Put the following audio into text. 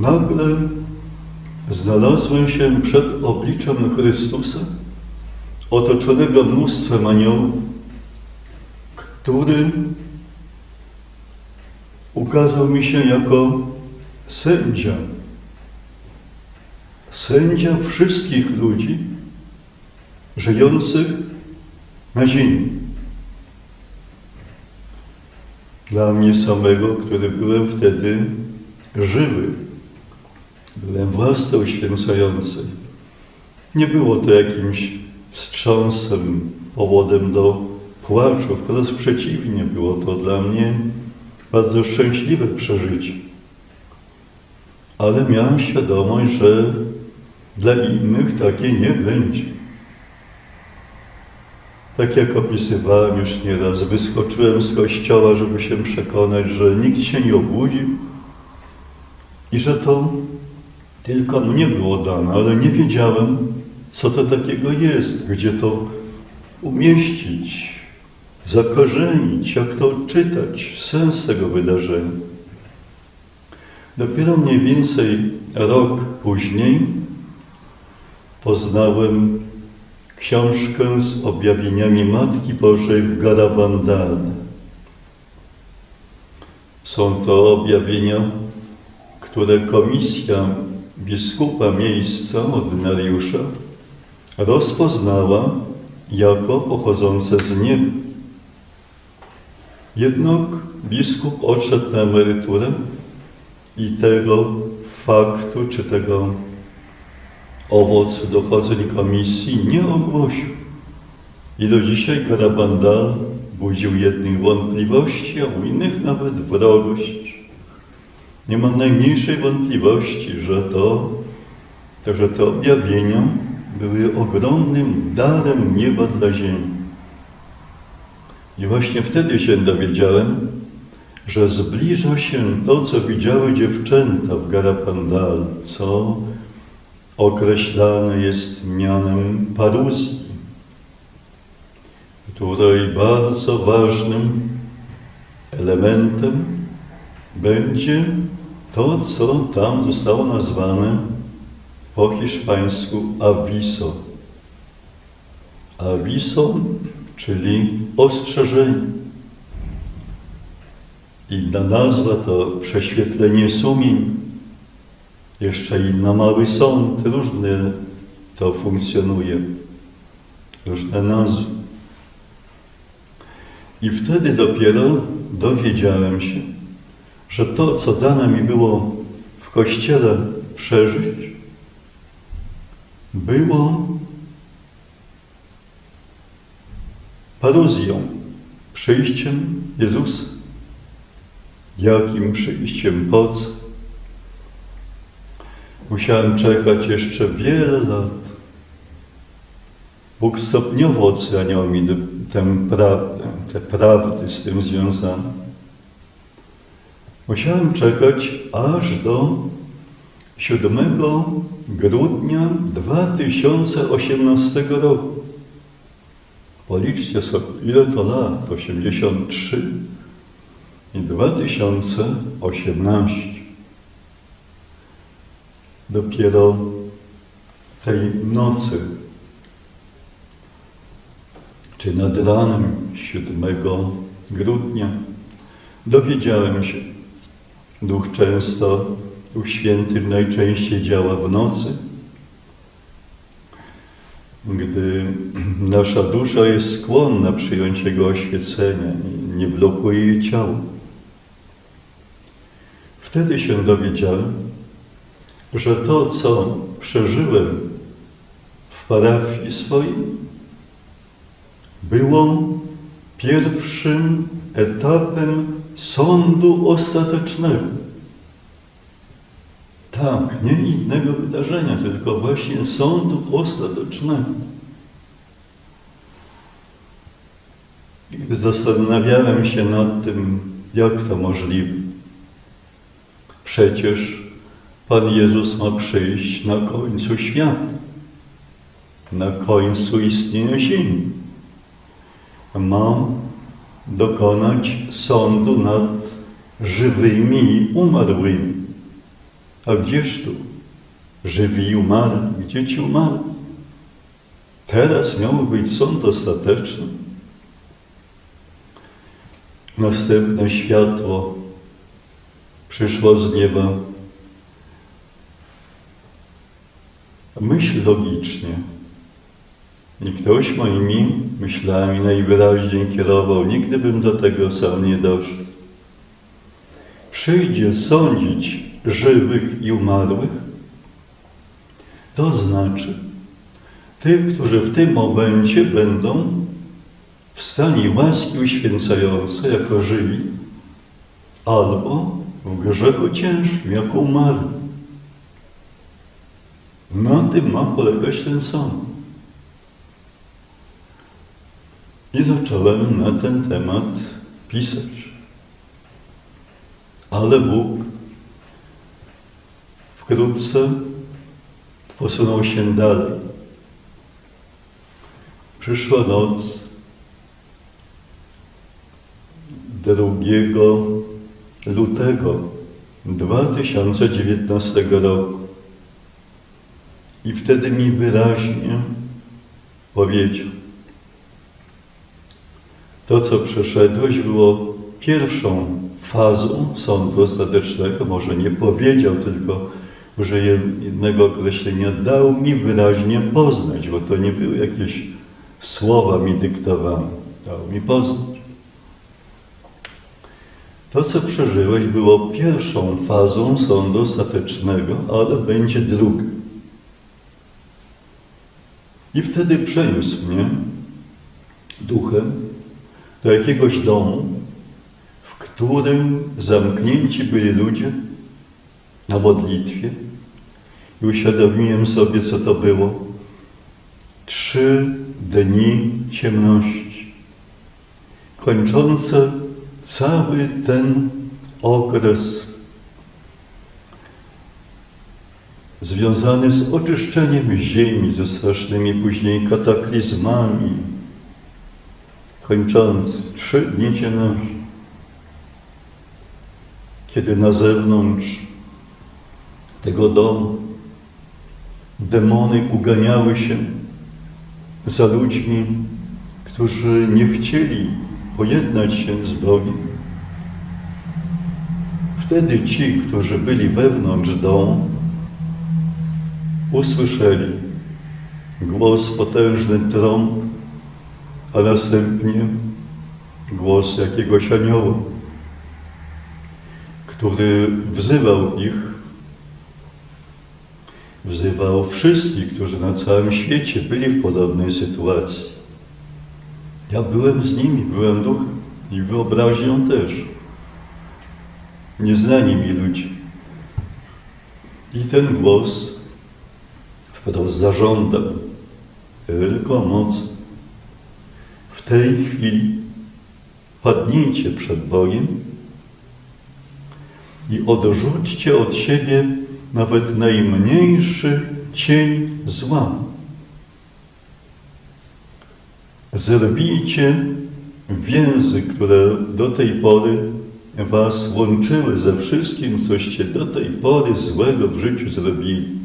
nagle znalazłem się przed obliczem Chrystusa, otoczonego mnóstwem aniołów, który ukazał mi się jako sędzia. Sędzia wszystkich ludzi żyjących na ziemi. Dla mnie samego, który byłem wtedy żywy, byłem w łasce uświęcającej. Nie było to jakimś wstrząsem, powodem do płaczu, wprost przeciwnie, było to dla mnie bardzo szczęśliwe przeżycie. Ale miałem świadomość, że dla innych takie nie będzie. Tak jak opisywałem już nieraz, wyskoczyłem z kościoła, żeby się przekonać, że nikt się nie obudził i że to tylko mnie było dane, ale nie wiedziałem, co to takiego jest, gdzie to umieścić, zakorzenić, jak to odczytać, sens tego wydarzenia. Dopiero mniej więcej rok później poznałem książkę z objawieniami Matki Bożej w Garabandale. Są to objawienia, które komisja biskupa miejsca, ordynariusza, rozpoznała jako pochodzące z nieba. Jednak biskup odszedł na emeryturę i tego faktu, czy tego owocu dochodzeń komisji nie ogłosił. I do dzisiaj Karabandal budził jednych wątpliwości, a u innych nawet wrogość. Nie mam najmniejszej wątpliwości, że to, to, że te objawienia były ogromnym darem nieba dla ziemi. I właśnie wtedy się dowiedziałem, że zbliża się to, co widziały dziewczęta w Garapandal, co określane jest mianem paruzji, której bardzo ważnym elementem będzie to, co tam zostało nazwane po hiszpańsku aviso. Aviso, czyli ostrzeżenie. Inna nazwa to prześwietlenie sumień, jeszcze inna mały sąd, różne to funkcjonuje, różne nazwy. I wtedy dopiero dowiedziałem się, że to, co dane mi było w Kościele przeżyć, było paruzją, przyjściem Jezusa. Jakim przyjściem? Po co? Musiałem czekać jeszcze wiele lat. Bóg stopniowo oceniał mi tę prawdę, te prawdy z tym związane. Musiałem czekać aż do 7 grudnia 2018 roku. Policzcie sobie, ile to lat? 83 i 2018. Dopiero tej nocy, czy nad ranem 7 grudnia, dowiedziałem się, Duch często, Duch Święty najczęściej działa w nocy, gdy nasza dusza jest skłonna przyjąć Jego oświecenia i nie blokuje jej ciała. Wtedy się dowiedziałem, że to, co przeżyłem w parafii swojej, było pierwszym etapem sądu ostatecznego. Tak, nie innego wydarzenia, tylko właśnie sądu ostatecznego. Gdy zastanawiałem się nad tym, jak to możliwe, przecież Pan Jezus ma przyjść na końcu świata, na końcu istnienia ziemi. Ma dokonać sądu nad żywymi i umarłymi. A gdzież tu? Żywi i umarli, gdzie ci umarli? Teraz miał być sąd ostateczny. Następne światło przyszło z nieba. Myśl logicznie. I ktoś moimi myślami najwyraźniej kierował. Nigdy bym do tego sam nie doszedł. Przyjdzie sądzić żywych i umarłych, to znaczy tych, którzy w tym momencie będą w stanie łaski uświęcającej jako żywi, albo w grzechu ciężkim jako umarli. Na tym ma polegać ten sąd. I zacząłem na ten temat pisać. Ale Bóg wkrótce posunął się dalej. Przyszła noc 2 lutego 2019 roku. I wtedy mi wyraźnie powiedział, to, co przeszedłeś, było pierwszą fazą sądu ostatecznego. Może nie powiedział, tylko użyję jednego określenia. Dał mi wyraźnie poznać, bo to nie były jakieś słowa mi dyktowane. Dał mi poznać. To, co przeżyłeś, było pierwszą fazą sądu ostatecznego, ale będzie druga. I wtedy przeniósł mnie duchem do jakiegoś domu, w którym zamknięci byli ludzie na modlitwie i uświadomiłem sobie, co to było. Trzy dni ciemności, kończące cały ten okres związany z oczyszczeniem ziemi, ze strasznymi później kataklizmami, kończący trzy dni ciemności, kiedy na zewnątrz tego domu demony uganiały się za ludźmi, którzy nie chcieli pojednać się z Bogiem. Wtedy ci, którzy byli wewnątrz domu, usłyszeli głos potężny trąb, a następnie głos jakiegoś anioła, który wzywał ich, wzywał wszystkich, którzy na całym świecie byli w podobnej sytuacji. Ja byłem z nimi, byłem duchem i wyobraźnią też. Nieznani mi ludzie. I ten głos wprost zażądał tylko moc. Tej chwili padnijcie przed Bogiem i odrzućcie od siebie nawet najmniejszy cień zła. Zerwijcie więzy, które do tej pory was łączyły ze wszystkim, coście do tej pory złego w życiu zrobili.